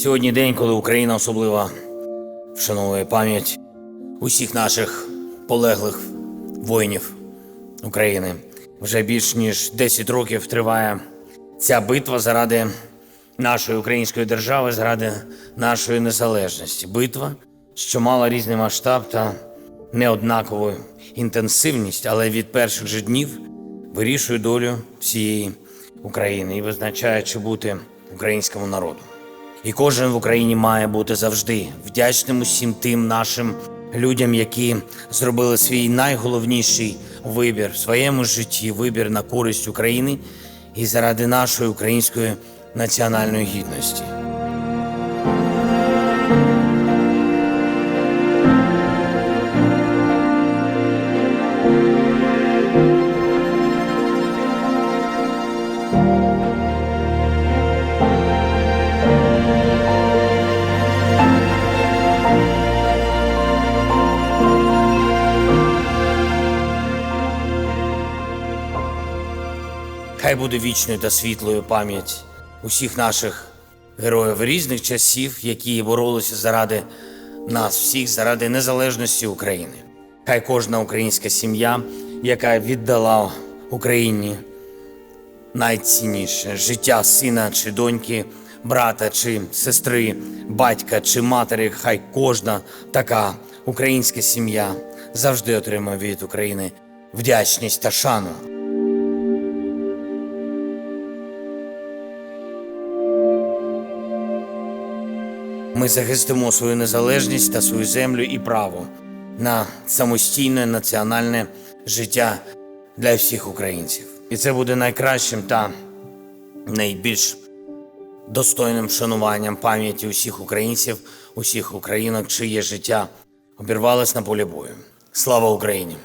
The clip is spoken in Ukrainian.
Сьогодні день, коли Україна особливо вшановує пам'ять усіх наших полеглих воїнів України. Вже більш ніж 10 років триває ця битва заради нашої української держави, заради нашої незалежності. Битва, що мала різний масштаб та неоднакову інтенсивність, але від перших же днів вирішує долю всієї України і визначає, чи бути українському народу. І кожен в Україні має бути завжди вдячним усім тим нашим людям, які зробили свій найголовніший вибір в своєму житті, вибір на користь України і заради нашої української національної гідності. Хай буде вічною та світлою пам'ять усіх наших героїв різних часів, які боролися заради нас всіх, заради незалежності України. Хай кожна українська сім'я, яка віддала Україні найцінніше життя сина чи доньки, брата чи сестри, батька чи матері, хай кожна така українська сім'я завжди отримає від України вдячність та шану. Ми захистимо свою незалежність та свою землю і право на самостійне національне життя для всіх українців. І це буде найкращим та найбільш достойним вшануванням пам'яті усіх українців, усіх українок, чиє життя обірвалось на полі бою. Слава Україні!